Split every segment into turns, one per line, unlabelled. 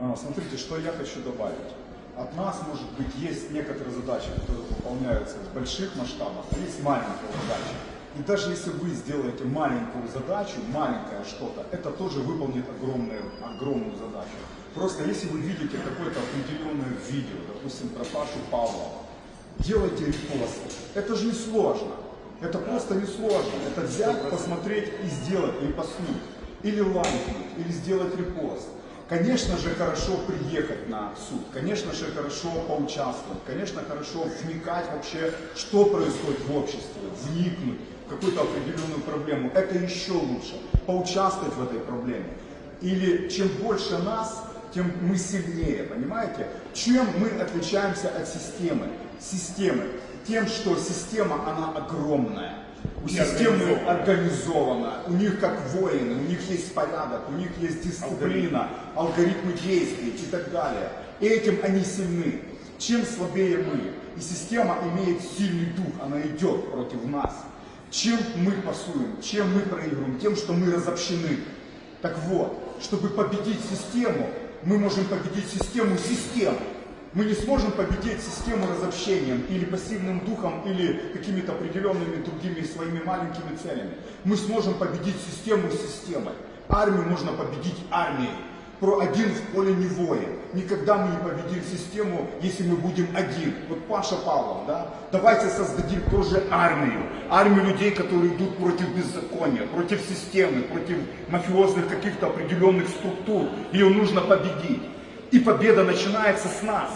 А, Смотрите, что я хочу добавить. От нас, может быть, есть некоторые задачи, которые выполняются в больших масштабах, а есть маленькие задачи. И даже если вы сделаете маленькую задачу, маленькое что-то, это тоже выполнит огромную, огромную задачу. Просто если вы видите какое-то определенное видео, допустим, про Пашу Павлова, делайте репост. Это же не сложно. Это просто не сложно. Это взять, посмотреть и сделать, репостнуть. Или лайкнуть, или сделать репост. Конечно же, хорошо приехать на суд, конечно же, хорошо поучаствовать, конечно, хорошо вникать вообще, что происходит в обществе, вникнуть в какую-то определенную проблему. Это еще лучше, поучаствовать в этой проблеме. Или чем больше нас, тем мы сильнее, понимаете? Чем мы отличаемся от системы? Системы. Тем, что система, она огромная. У системы организована, у них как воины, у них есть порядок, у них есть дисциплина, алгоритмы действий и так далее. И этим они сильны. Чем слабее мы, и система имеет сильный дух, она идет против нас. Чем мы пасуем, чем мы проигрываем? Тем, что мы разобщены. Так вот, чтобы победить систему, мы можем победить систему систем. Мы не сможем победить систему разобщением или пассивным духом, или какими-то определенными другими своими маленькими целями. Мы сможем победить систему системой. Армию можно победить армией. Про один в поле не воин. Никогда мы не победим систему, если мы будем один. Вот Паша Павлов, да? Давайте создадим тоже армию. Армию людей, которые идут против беззакония, против системы, против мафиозных каких-то определенных структур. Ее нужно победить. И победа начинается с нас.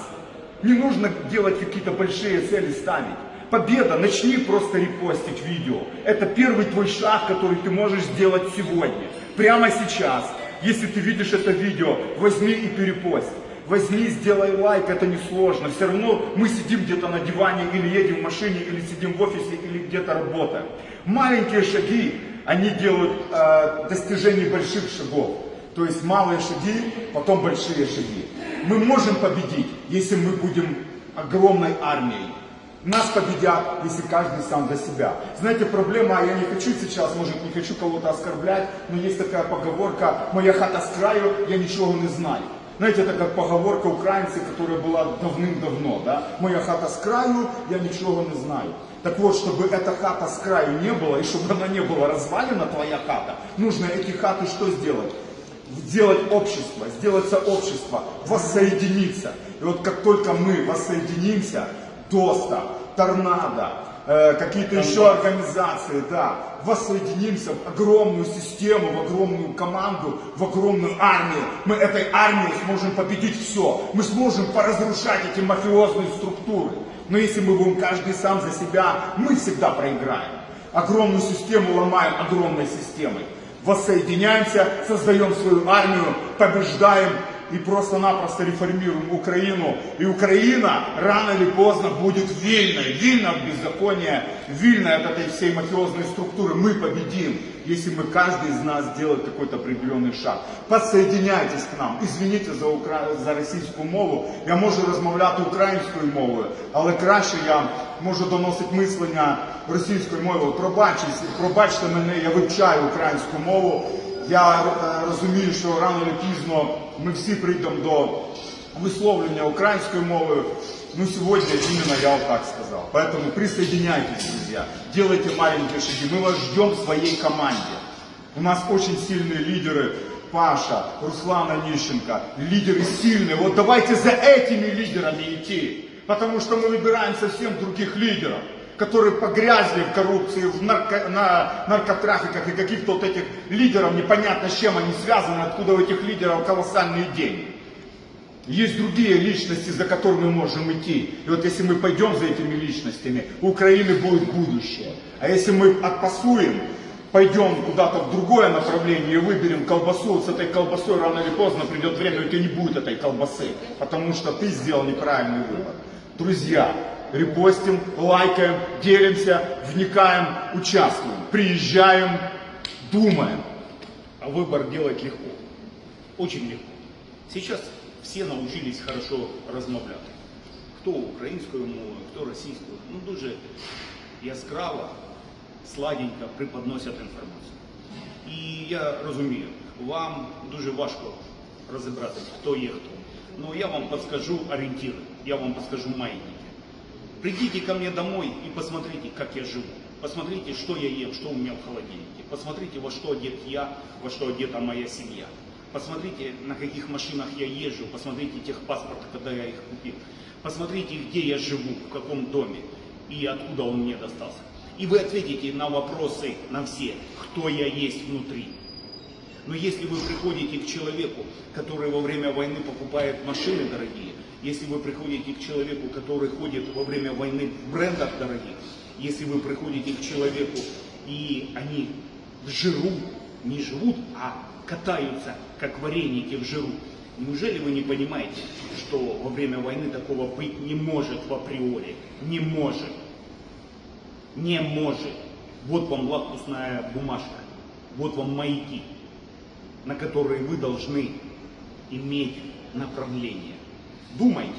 Не нужно делать какие-то большие цели ставить. Победа, начни просто репостить видео. Это первый твой шаг, который ты можешь сделать сегодня. Прямо сейчас. Если ты видишь это видео, возьми и перепость. Возьми, сделай лайк, это несложно. Все равно мы сидим где-то на диване, или едем в машине, или сидим в офисе, или где-то работаем. Маленькие шаги, они делают э, достижение больших шагов. То есть малые шаги, потом большие шаги. Мы можем победить, если мы будем огромной армией. Нас победят, если каждый сам за себя. Знаете, проблема, я не хочу сейчас, может, не хочу кого-то оскорблять, но есть такая поговорка «Моя хата с краю, я ничего не знаю». Знаете, это как поговорка украинцы, которая была давным-давно, да? «Моя хата с краю, я ничего не знаю». Так вот, чтобы эта хата с краю не было, и чтобы она не была развалена, твоя хата, нужно эти хаты что сделать? Сделать общество, сделать сообщество, воссоединиться. И вот как только мы воссоединимся, ДОСТа, Торнадо, э, какие-то еще организации, да, воссоединимся в огромную систему, в огромную команду, в огромную армию. Мы этой армией сможем победить все. Мы сможем поразрушать эти мафиозные структуры. Но если мы будем каждый сам за себя, мы всегда проиграем. Огромную систему ломаем огромной системой воссоединяемся, создаем свою армию, побеждаем и просто-напросто реформируем Украину. И Украина рано или поздно будет вильной. Вильна от беззакония, вильна от этой всей мафиозной структуры. Мы победим, если мы каждый из нас сделает какой-то определенный шаг. Подсоединяйтесь к нам. Извините за, укра... за російську мову. Я можу розмовляти українською мовою, але краще я можу доносити мислення російською мовою. Пробачте, пробачте мене, я вивчаю українську мову. Я е, розумію, що рано чи пізно ми всі прийдемо до Висловлення українською мовою. Ну, сегодня именно я вот так сказал. Поэтому присоединяйтесь, друзья. Делайте маленькие шаги. Мы вас ждем в своей команде. У нас очень сильные лидеры. Паша, Руслан Онищенко. Лидеры сильные. Вот давайте за этими лидерами идти. Потому что мы выбираем совсем других лидеров которые погрязли в коррупции, в нарко, на наркотрафиках и каких-то вот этих лидеров, непонятно с чем они связаны, откуда у этих лидеров колоссальные деньги. Есть другие личности, за которыми мы можем идти. И вот если мы пойдем за этими личностями, у Украины будет будущее. А если мы отпасуем, пойдем куда-то в другое направление и выберем колбасу, с этой колбасой рано или поздно придет время, у тебя не будет этой колбасы. Потому что ты сделал неправильный выбор. Друзья, репостим, лайкаем, делимся, вникаем, участвуем, приезжаем, думаем.
А выбор делать легко. Очень легко. Сейчас все научились хорошо розмовляти. Хто українською мовою, хто російською. Ну дуже яскраво, сладенько преподносять інформацію. І я розумію, вам дуже важко розібратися, хто є хто. Ну я вам подскажу ориентиры, я вам подскажу маятники. Придите ко мне домой и посмотрите, как я живу. Посмотрите, что я ем, что у меня в холодильнике. Посмотрите, во что одет я, во что одета моя семья. Посмотрите, на каких машинах я езжу. Посмотрите техпаспорт, когда я их купил. Посмотрите, где я живу, в каком доме и откуда он мне достался. И вы ответите на вопросы, на все, кто я есть внутри. Но если вы приходите к человеку, который во время войны покупает машины дорогие, если вы приходите к человеку, который ходит во время войны в брендах дорогих, если вы приходите к человеку и они в не живут, а катаются, как вареники в жиру, неужели вы не понимаете, что во время войны такого быть не может в априори? Не может. Не может. Вот вам лакмусная бумажка, вот вам маяки на которые вы должны иметь направление. Думайте.